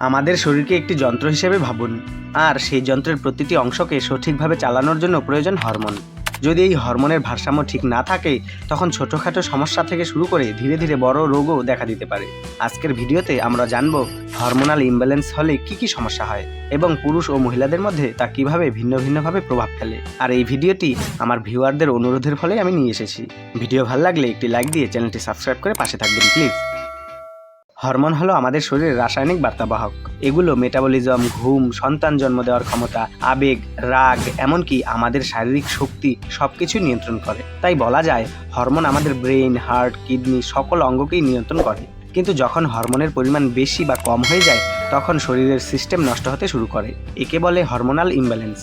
আমাদের শরীরকে একটি যন্ত্র হিসেবে ভাবুন। আর সেই যন্ত্রের প্রতিটি অংশকে সঠিকভাবে চালানোর জন্য প্রয়োজন হরমোন। যদি এই হরমোনের ভারসাম্য ঠিক না থাকে, তখন ছোটোখাটো সমস্যা থেকে শুরু করে ধীরে ধীরে বড় রোগও দেখা দিতে পারে। আজকের ভিডিওতে আমরা জানব হরমোনাল ইমব্যালেন্স হলে কি কি সমস্যা হয় এবং পুরুষ ও মহিলাদের মধ্যে তা কীভাবে ভিন্ন ভিন্নভাবে প্রভাব ফেলে। আর এই ভিডিওটি আমার ভিউয়ারদের অনুরোধের ফলে আমি নিয়ে এসেছি। ভিডিও ভালো লাগলে একটি লাইক দিয়ে চ্যানেলটি সাবস্ক্রাইব করে পাশে থাকবেন, প্লিজ। হরমোন হলো আমাদের শরীরের রাসায়নিক বার্তাবাহক। এগুলো মেটাবলিজম ঘুম, সন্তান জন্ম দেওয়ার ক্ষমতা, আবেগ, রাগ, এমনকি আমাদের শারীরিক শক্তি সবকিছু নিয়ন্ত্রণ করে। তাই বলা যায়, হরমোন আমাদের ব্রেন হার্ট, কিডনি সকল অঙ্গকেই নিয়ন্ত্রণ করে। কিন্তু যখন হরমোনের পরিমাণ বেশি বা কম হয়ে যায়, তখন শরীরের সিস্টেম নষ্ট হতে শুরু করে। একে বলে হরমোনাল ইমব্যালেন্স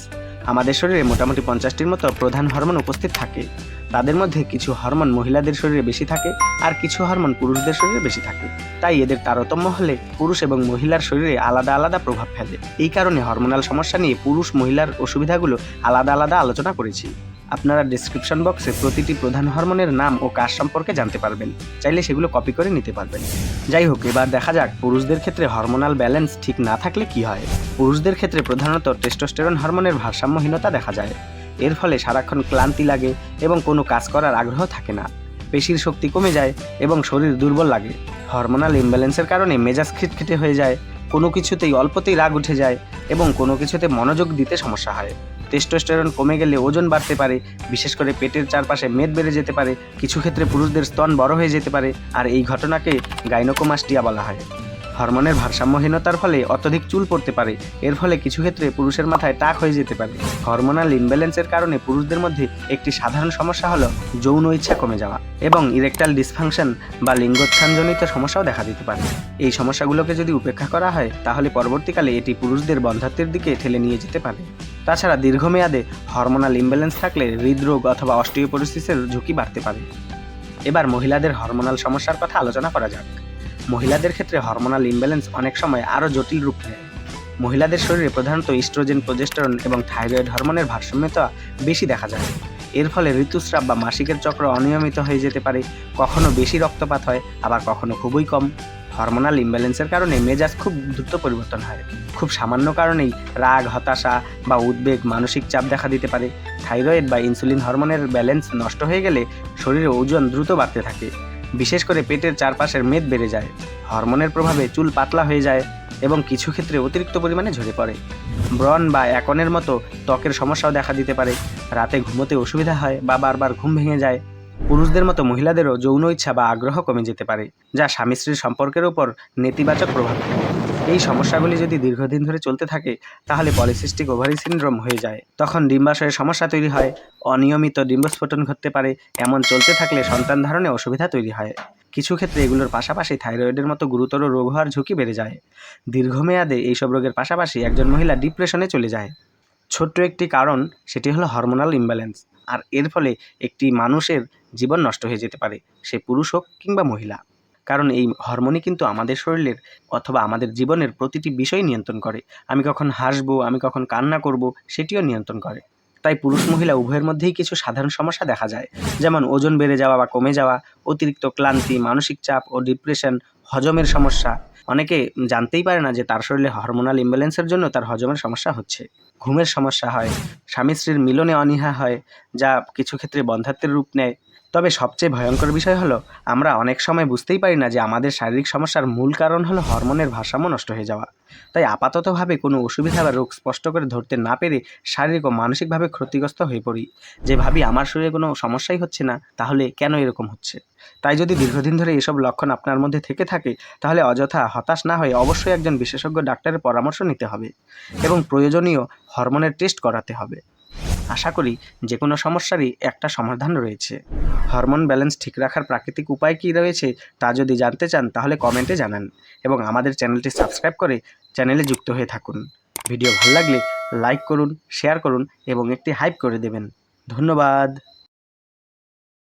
আমাদের শরীরে মোটামুটি পঞ্চাশটির মতো প্রধান হরমোন উপস্থিত থাকে। তাদের মধ্যে কিছু হরমোন মহিলাদের শরীরে বেশি থাকে আর কিছু হরমোন পুরুষদের শরীরে বেশি থাকে। তাই এদের তারতম্য হলে পুরুষ এবং মহিলার শরীরে আলাদা আলাদা প্রভাব ফেলে। এই কারণে হরমোনাল সমস্যা নিয়ে পুরুষ মহিলার অসুবিধাগুলো আলাদা আলাদা আলোচনা করেছি। আপনারা ডিসক্রিপশন বক্সে প্রতিটি প্রধান হরমোনের নাম ও কাজ সম্পর্কে জানতে পারবেন। চাইলে সেগুলো কপি করে নিতে পারবেন। যাই হোক, এবার দেখা যাক পুরুষদের ক্ষেত্রে হরমোনাল ব্যালেন্স ঠিক না থাকলে কি হয়। পুরুষদের ক্ষেত্রে প্রধানত টেস্টোস্টেরন হরমোনের ভারসাম্যহীনতা দেখা যায়। এর ফলে সারাক্ষণ ক্লান্তি লাগে এবং কোনো কাজ করার আগ্রহ থাকে না। পেশির শক্তি কমে যায় এবং শরীর দুর্বল লাগে। হরমোনাল ইমব্যালেন্সের কারণে মেজাজ খিটখিটে হয়ে যায়, কোনো কিছুতেই অল্পতেই রাগ উঠে যায় এবং কোনো কিছুতে মনোযোগ দিতে সমস্যা হয়। টেস্টোস্টেরন কমে গেলে ওজন বাড়তে পারে, বিশেষ করে পেটের চারপাশে মেদ বেড়ে যেতে পারে, কিছু ক্ষেত্রে পুরুষদের স্তন বড় হয়ে যেতে পারে, আর এই ঘটনাকে গাইনোকোমাস্টিয়া বলা হয়। হরমোনের ভারসাম্যহীনতার ফলে অত্যধিক চুল পড়তে পারে। এর ফলে কিছু ক্ষেত্রে পুরুষের মাথায় টাক হয়ে যেতে পারে। হরমোনাল ইমব্যালেন্সের কারণে পুরুষদের মধ্যে একটি সাধারণ সমস্যা হলো যৌন ইচ্ছা কমে যাওয়া এবং ইরেকটাল ডিসফাংশন বা লিঙ্গোত্থানজনিত সমস্যাও দেখা দিতে পারে। এই সমস্যাগুলোকে যদি উপেক্ষা করা হয়, তাহলে পরবর্তীকালে এটি পুরুষদের বন্ধাত্বের দিকে ঠেলে নিয়ে যেতে পারে। তাছাড়া দীর্ঘমেয়াদে হরমোনাল ইমব্যালেন্স থাকলে হৃদরোগ অথবা অস্টিওপোরোসিসের ঝুঁকি বাড়তে পারে। এবার মহিলাদের হরমোনাল সমস্যার কথা আলোচনা করা যাক। মহিলাদের ক্ষেত্রে হরমোনাল ইমব্যালেন্স অনেক সময় আরও জটিল রূপ নেয়। মহিলাদের শরীরে প্রধানত ইস্ট্রোজেন প্রজেস্টেরন এবং থাইরয়েড হরমোনের ভারসাম্যতা বেশি দেখা যায়। এর ফলে ঋতুস্রাব বা মাসিকের চক্র অনিয়মিত হয়ে যেতে পারে, কখনো বেশি রক্তপাত হয়, আবার কখনো খুবই কম। হরমোনাল ইমব্যালেন্সের কারণে মেজাজ খুব দ্রুত পরিবর্তন হয়। খুব সামান্য কারণেই রাগ, হতাশা বা উদ্বেগ মানসিক চাপ দেখা দিতে পারে। থাইরয়েড বা ইনসুলিন হরমোনের ব্যালেন্স নষ্ট হয়ে গেলে শরীরে ওজন দ্রুত বাড়তে থাকে। বিশেষ করে পেটের চারপাশের মেদ বেড়ে যায়। হরমোনের প্রভাবে চুল পাতলা হয়ে যায় এবং কিছু ক্ষেত্রে অতিরিক্ত পরিমাণে ঝরে পড়ে। ব্রণ বা অ্যাকনের মতো ত্বকের সমস্যাও দেখা দিতে পারে। রাতে ঘুমোতে অসুবিধা হয় বা বারবার ঘুম ভেঙে যায়। পুরুষদের মতো মহিলাদেরও যৌন ইচ্ছা বা আগ্রহ কমে যেতে পারে, যা স্বামী স্ত্রীর সম্পর্কের উপর নেতিবাচক প্রভাব ফেলে। এই সমস্যাগুলি যদি দীর্ঘদিন ধরে চলতে থাকে, তাহলে পলিসিস্টিক ওভারি সিনড্রোম হয়ে যায়। তখন ডিম্বাশয়ের সমস্যা তৈরি হয়, অনিয়মিত ডিম্বস্ফোটন ঘটতে পারে, এমন চলতে থাকলে সন্তান ধারণে অসুবিধা তৈরি হয়। কিছু ক্ষেত্রে এগুলোর পাশাপাশি থাইরয়েডের মতো গুরুতর রোগ হওয়ার ঝুঁকি বেড়ে যায়। দীর্ঘমেয়াদে এইসব রোগের পাশাপাশি একজন মহিলা ডিপ্রেশনে চলে যায়। ছোট্ট একটি কারণ, সেটি হলো হরমোনাল ইমব্যালেন্স। আর এর ফলে একটি মানুষের জীবন নষ্ট হয়ে যেতে পারে, সে পুরুষ হোক কিংবা মহিলা। কারণ এই হরমোনই কিন্তু আমাদের শরীরের অথবা আমাদের জীবনের প্রতিটি বিষয় নিয়ন্ত্রণ করে। আমি কখন হাসবো, আমি কখন কান্না করব, সেটিও নিয়ন্ত্রণ করে। তাই পুরুষ মহিলা উভয়ের মধ্যেই কিছু সাধারণ সমস্যা দেখা যায়। যেমন ওজন বেড়ে যাওয়া বা কমে যাওয়া, অতিরিক্ত ক্লান্তি, মানসিক চাপ ও ডিপ্রেশন হজমের সমস্যা। অনেকে জানতেই পারে না যে তার শরীরে হরমোনাল ইমব্যালেন্সের জন্য তার হজমের সমস্যা হচ্ছে। ঘুমের সমস্যা হয়, স্বামী স্ত্রীর মিলনে অনীহা হয়, যা কিছু ক্ষেত্রে বন্ধাত্বের রূপ নেয়। তবে সবচেয়ে ভয়ঙ্কর বিষয় হলো, আমরা অনেক সময় বুঝতেই পারি না যে আমাদের শারীরিক সমস্যার মূল কারণ হলো হরমোনের ভারসাম্য নষ্ট হয়ে যাওয়া। তাই আপাততভাবে কোনো অসুবিধা বা রোগ স্পষ্ট করে ধরতে না পেরে শারীরিক ও মানসিকভাবে ক্ষতিগ্রস্ত হয়ে পড়ি। যে ভাবি আমার শরীরে কোনো সমস্যাই হচ্ছে না, তাহলে কেন এরকম হচ্ছে? তাই যদি দীর্ঘদিন ধরে এসব লক্ষণ আপনার মধ্যে থেকে থাকে, তাহলে অযথা হতাশ না হয়ে অবশ্যই একজন বিশেষজ্ঞ ডাক্তারের পরামর্শ নিতে হবে এবং প্রয়োজনীয় হরমোনের টেস্ট করাতে হবে। আশা করি যে কোনো সমস্যারই একটা সমাধান রয়েছে। হরমোন ব্যালেন্স ঠিক রাখার প্রাকৃতিক উপায় কী রয়েছে তা যদি জানতে চান তাহলে কমেন্টে জানান এবং আমাদের চ্যানেলটি সাবস্ক্রাইব করে চ্যানেলে যুক্ত হয়ে থাকুন। ভিডিও ভালো লাগলে লাইক করুন, শেয়ার করুন এবং একটি হাইপ করে দেবেন। ধন্যবাদ।